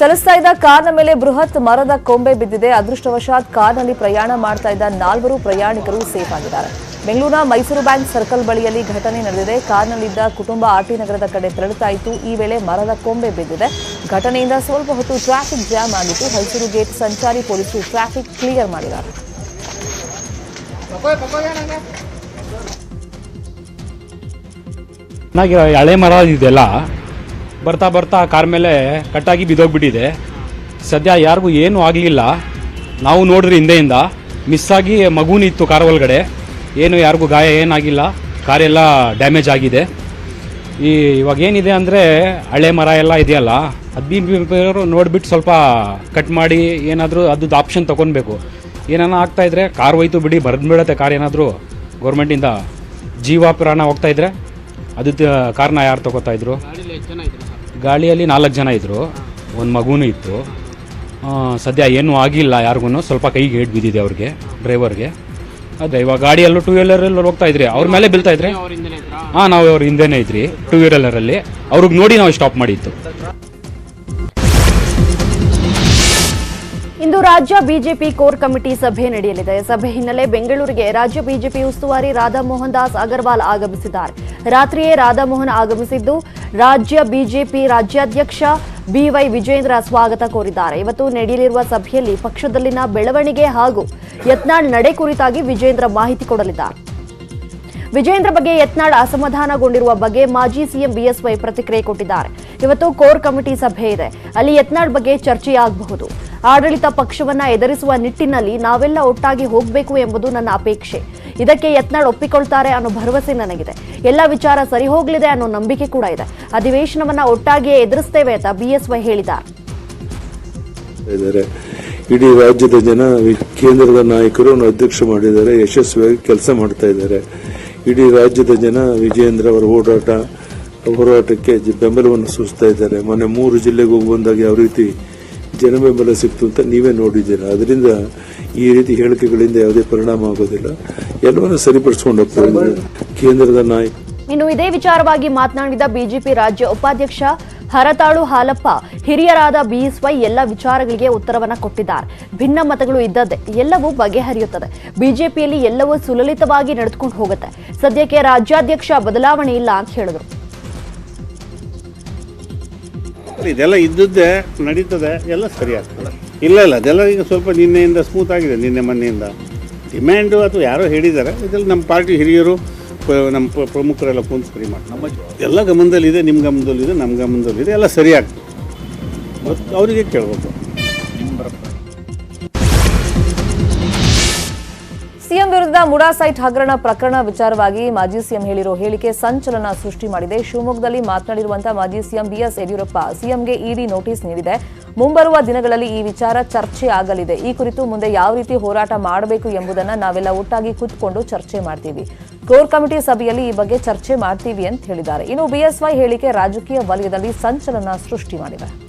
ಚಲಿಸ್ತಾ ಇದ್ದ ಕಾರ್ನ ಮೇಲೆ ಬೃಹತ್ ಮರದ ಕೊಂಬೆ ಬಿದ್ದಿದೆ. ಅದೃಷ್ಟವಶಾತ್ ಕಾರ್ನಲ್ಲಿ ಪ್ರಯಾಣ ಮಾಡ್ತಾ ಇದ್ದ ನಾಲ್ವರು ಪ್ರಯಾಣಿಕರು ಸೇಫ್ ಆಗಿದ್ದಾರೆ. ಬೆಂಗಳೂರಿನ ಮೈಸೂರು ಬ್ಯಾಂಕ್ ಸರ್ಕಲ್ ಬಳಿಯಲ್ಲಿ ಘಟನೆ ನಡೆದಿದೆ. ಕಾರ್ನಲ್ಲಿದ್ದ ಕುಟುಂಬ ಆರ್ಟಿ ನಗರದ ಕಡೆ ತೆರಳುತ್ತಾ ಇತ್ತು. ಈ ವೇಳೆ ಮರದ ಕೊಂಬೆ ಬಿದ್ದಿದೆ. ಘಟನೆಯಿಂದ ಸ್ವಲ್ಪ ಹೊತ್ತು ಟ್ರಾಫಿಕ್ ಜಾಮ್ ಆಗಿತ್ತು. ಮೈಸೂರು ಗೇಟ್ ಸಂಚಾರಿ ಪೊಲೀಸರು ಟ್ರಾಫಿಕ್ ಕ್ಲಿಯರ್ ಮಾಡಿದ್ದಾರೆ. ಹಳೆ ಮರ ಇದೆಲ್ಲ ಬರ್ತಾ ಬರ್ತಾ ಕಾರ್ ಮೇಲೆ ಕಟ್ಟಾಗಿ ಬಿದ್ದೋಗ್ಬಿಟ್ಟಿದೆ. ಸದ್ಯ ಯಾರಿಗೂ ಏನೂ ಆಗಲಿಲ್ಲ. ನಾವು ನೋಡಿದ್ರೆ ಹಿಂದೆಯಿಂದ ಮಿಸ್ ಆಗಿ ಮಗುನಿತ್ತು ಕಾರ್ ಒಳಗಡೆ. ಏನು ಯಾರಿಗೂ ಗಾಯ ಏನಾಗಿಲ್ಲ. ಕಾರೆಲ್ಲ ಡ್ಯಾಮೇಜ್ ಆಗಿದೆ. ಈ ಇವಾಗ ಏನಿದೆ ಅಂದರೆ ಹಳೆ ಮರ ಎಲ್ಲ ಇದೆಯಲ್ಲ, ಅದು ನೋಡಿಬಿಟ್ಟು ಸ್ವಲ್ಪ ಕಟ್ ಮಾಡಿ ಏನಾದರೂ ಅದ್ದು ಆಪ್ಷನ್ ತೊಗೊಳ್ಬೇಕು ಏನಾನ ಆಗ್ತಾಯಿದ್ರೆ ಕಾರ್ ಹೋಯ್ತು ಬಿಡಿ, ಬರೆದ್ಬಿಡತ್ತೆ ಕಾರ್ ಏನಾದರೂ. ಗೌರ್ಮೆಂಟಿಂದ ಜೀವ ಪ್ರಾಣ ಹೋಗ್ತಾಯಿದ್ರೆ ಅದು ಕಾರ್ನ ಯಾರು ತಗೋತಾ ಇದ್ರು? ಗಾಳಿಯಲ್ಲಿ ನಾಲ್ಕು ಜನ ಇದ್ದರು ಒಂದು ಮಗುನೂ ಇತ್ತು. ಆ, ಸದ್ಯ ಏನೂ ಆಗಿಲ್ಲ ಯಾರಿಗೂ ಸ್ವಲ್ಪ ಕೈಗೆ ಏಟ್ ಬಿದ್ದಿದೆ ಅವ್ರಿಗೆ ಡ್ರೈವರ್ಗೆ. ಅದೇ ಇವಾಗ ಗಾಡಿಯಲ್ಲೂ ಟೂ ವೀಲರಲ್ಲಿ ಹೋಗ್ತಾ ಇದ್ರಿ? ಅವ್ರ ಮೇಲೆ ಬೀಳ್ತಾ ಇದ್ರೆ? ಹಾಂ ನಾವು ಅವ್ರ ಹಿಂದೆನೇ ಇದ್ರಿ ಟೂ ವೀಲರಲ್ಲಿ ಅವ್ರಿಗೆ ನೋಡಿ ನಾವು ಸ್ಟಾಪ್ ಮಾಡಿತ್ತು ಇಂದು ರಾಜ್ಯ ಬಿಜೆಪಿ ಕೋರ್ ಕಮಿಟಿ ಸಭೆ ನಡೆಯಲಿದೆ. ಸಭೆ ಹಿನ್ನೆಲೆ ಬೆಂಗಳೂರಿಗೆ ರಾಜ್ಯ ಬಿಜೆಪಿ ಉಸ್ತುವಾರಿ ರಾಧಾಮೋಹನ್ ದಾಸ್ ಅಗರ್ವಾಲ್ ಆಗಮಿಸಿದ್ದಾರೆ. ರಾತ್ರಿಯೇ ರಾಧಾಮೋಹನ್ ಆಗಮಿಸಿದ್ದು, ರಾಜ್ಯ ಬಿಜೆಪಿ ರಾಜ್ಯಾಧ್ಯಕ್ಷ ಬಿವೈ ವಿಜೇಂದ್ರ ಸ್ವಾಗತ ಕೋರಿದ್ದಾರೆ. ಇವತ್ತು ನಡೆಯಲಿರುವ ಸಭೆಯಲ್ಲಿ ಪಕ್ಷದಲ್ಲಿನ ಬೆಳವಣಿಗೆ ಹಾಗೂ ಯತ್ನಾಳ್ ನಡೆ ಕುರಿತಾಗಿ ವಿಜೇಂದ್ರ ಮಾಹಿತಿ ಕೊಡಲಿದ್ದಾರೆ. ವಿಜೇಂದ್ರ ಬಗ್ಗೆ ಯತ್ನಾಳ್ ಅಸಮಾಧಾನಗೊಂಡಿರುವ ಬಗ್ಗೆ ಮಾಜಿ ಸಿಎಂ ಬಿಎಸ್ವೈ ಪ್ರತಿಕ್ರಿಯೆ ಕೊಟ್ಟಿದ್ದಾರೆ. ಇವತ್ತು ಕೋರ್ ಕಮಿಟಿ ಸಭೆ ಇದೆ. ಅಲ್ಲಿ ಯತ್ನಾಳ್ ಬಗ್ಗೆ ಚರ್ಚೆಯಾಗಬಹುದು. ಆಡಳಿತ ಪಕ್ಷವನ್ನ ಎದುರಿಸುವ ನಿಟ್ಟಿನಲ್ಲಿ ನಾವೆಲ್ಲ ಒಟ್ಟಾಗಿ ಹೋಗಬೇಕು ಎಂಬುದು ನನ್ನ ಅಪೇಕ್ಷೆ. ಇದಕ್ಕೆ ಯತ್ನಾಳ್ ಒಪ್ಪಿಕೊಳ್ತಾರೆ ಅನ್ನೋ ಭರವಸೆ ನನಗಿದೆ. ಎಲ್ಲ ವಿಚಾರ ಸರಿ ಹೋಗಲಿದೆ ಅನ್ನೋ ನಂಬಿಕೆ ಕೂಡ ಇದೆ. ಅಧಿವೇಶನವನ್ನ ಒಟ್ಟಾಗಿಯೇ ಎದುರಿಸ್ತೇವೆ ಅಂತ ಬಿಎಸ್ವೈ ಇದ್ದಾರೆ ಇಡೀ ರಾಜ್ಯದ ಜನ ಕೇಂದ್ರದ ನಾಯಕರು ಅಧ್ಯಕ್ಷ ಮಾಡಿದ್ದಾರೆ, ಯಶಸ್ವಿಯಾಗಿ ಕೆಲಸ ಮಾಡ್ತಾ ಇದ್ದಾರೆ. ಇಡೀ ರಾಜ್ಯದ ಜನ, ವಿಜಯೇಂದ್ರ ಅವರ ಓಡಾಟ, ಹೋರಾಟಕ್ಕೆ ಬೆಂಬಲವನ್ನು ಸೂಚಿಸ್ತಾ ಇದ್ದಾರೆ. ಮೊನ್ನೆ ಮೂರು ಜಿಲ್ಲೆಗೆ ಹೋಗಿ ಬಂದಾಗ ಯಾವ ರೀತಿ ಜನ ಬೆಂಬಲ ಸಿಕ್ತು ಅಂತ ನೀವೇ ನೋಡಿದ್ದೀರಾ. ಅದರಿಂದ ಈ ರೀತಿ ಹೇಳಿಕೆಗಳಿಂದ ಯಾವುದೇ ಪರಿಣಾಮ ಆಗೋದಿಲ್ಲ. ಎಲ್ಲವನ್ನೂ ಸರಿಪಡಿಸಿಕೊಂಡು ಕೇಂದ್ರದ ನಾಯಕ. ಇನ್ನು ಇದೇ ವಿಚಾರವಾಗಿ ಮಾತನಾಡಿದ ಬಿಜೆಪಿ ರಾಜ್ಯ ಉಪಾಧ್ಯಕ್ಷ ಹರತಾಳು ಹಾಲಪ್ಪ, ಹಿರಿಯರಾದ ಬಿಎಸ್ವೈ ಎಲ್ಲ ವಿಚಾರಗಳಿಗೆ ಉತ್ತರವನ್ನ ಕೊಟ್ಟಿದ್ದಾರೆ. ಭಿನ್ನ ಮತಗಳು ಇದ್ದದ್ದೇ ಎಲ್ಲವೂ ಬಗೆಹರಿಯುತ್ತದೆ. ಬಿಜೆಪಿಯಲ್ಲಿ ಎಲ್ಲವೂ ಸುಲಲಿತವಾಗಿ ನಡೆದುಕೊಂಡು ಹೋಗುತ್ತೆ. ಸದ್ಯಕ್ಕೆ ರಾಜ್ಯಾಧ್ಯಕ್ಷ ಬದಲಾವಣೆ ಇಲ್ಲ ಅಂತ ಹೇಳಿದ್ರು. ಇದೆಲ್ಲ ಇದ್ದದ್ದೇ ನಡೀತದೆ, ಎಲ್ಲ ಸರಿ ಆಗ್ತದೆ. ಇಲ್ಲ ಇಲ್ಲ, ಅದೆಲ್ಲ ಈಗ ಸ್ವಲ್ಪ ನಿನ್ನೆಯಿಂದ ಸ್ಮೂತ್ ಆಗಿದೆ, ನಿನ್ನೆ ಮೊನ್ನೆಯಿಂದ. ಡಿಮ್ಯಾಂಡು ಅಥವಾ ಯಾರೋ ಹೇಳಿದ್ದಾರೆ, ಇದರಲ್ಲಿ ನಮ್ಮ ಪಾರ್ಟಿ ಹಿರಿಯರು ನಮ್ಮ ಪ್ರಮುಖರೆಲ್ಲ ಕೂತು ಸರಿ ಮಾಡಿ ನಮ್ಮ ಎಲ್ಲ ಗಮನದಲ್ಲಿದೆ, ನಿಮ್ಮ ಗಮನದಲ್ಲಿದೆ, ನಮ್ಮ ಗಮನದಲ್ಲಿದೆ, ಎಲ್ಲ ಸರಿ ಆಗ್ತದೆ. ಮತ್ತು ಅವರಿಗೆ ಕೇಳಬೇಕು. ಸಿಎಂ ಮುಡಾಸೈಟ್ ಮುಡಾ ಸೈಟ್ ಹಗರಣ ಪ್ರಕರಣ ವಿಚಾರವಾಗಿ ಮಾಜಿ ಸಿಎಂ ಹೇಳಿರೋ ಹೇಳಿಕೆ ಸಂಚಲನ ಸೃಷ್ಟಿ ಮಾಡಿದೆ. ಶಿವಮೊಗ್ಗದಲ್ಲಿ ಮಾತನಾಡಿರುವಂತಹ ಮಾಜಿ ಸಿಎಂ ಬಿಎಸ್ ಯಡಿಯೂರಪ್ಪ ಸಿಎಂಗೆ ಇಡಿ ನೋಟಿಸ್ ನೀಡಿದೆ. ಮುಂಬರುವ ದಿನಗಳಲ್ಲಿ ಈ ವಿಚಾರ ಚರ್ಚೆ ಆಗಲಿದೆ. ಈ ಕುರಿತು ಮುಂದೆ ಯಾವ ರೀತಿ ಹೋರಾಟ ಮಾಡಬೇಕು ಎಂಬುದನ್ನ ನಾವೆಲ್ಲ ಒಟ್ಟಾಗಿ ಕೂತ್ಕೊಂಡು ಚರ್ಚೆ ಮಾಡ್ತೀವಿ. ಕೋರ್ ಕಮಿಟಿ ಸಭೆಯಲ್ಲಿ ಈ ಬಗ್ಗೆ ಚರ್ಚೆ ಮಾಡ್ತೀವಿ ಅಂತ ಹೇಳಿದ್ದಾರೆ. ಇನ್ನು ಬಿಎಸ್ವೈ ಹೇಳಿಕೆ ರಾಜಕೀಯ ವಲಯದಲ್ಲಿ ಸಂಚಲನ ಸೃಷ್ಟಿ ಮಾಡಿದೆ.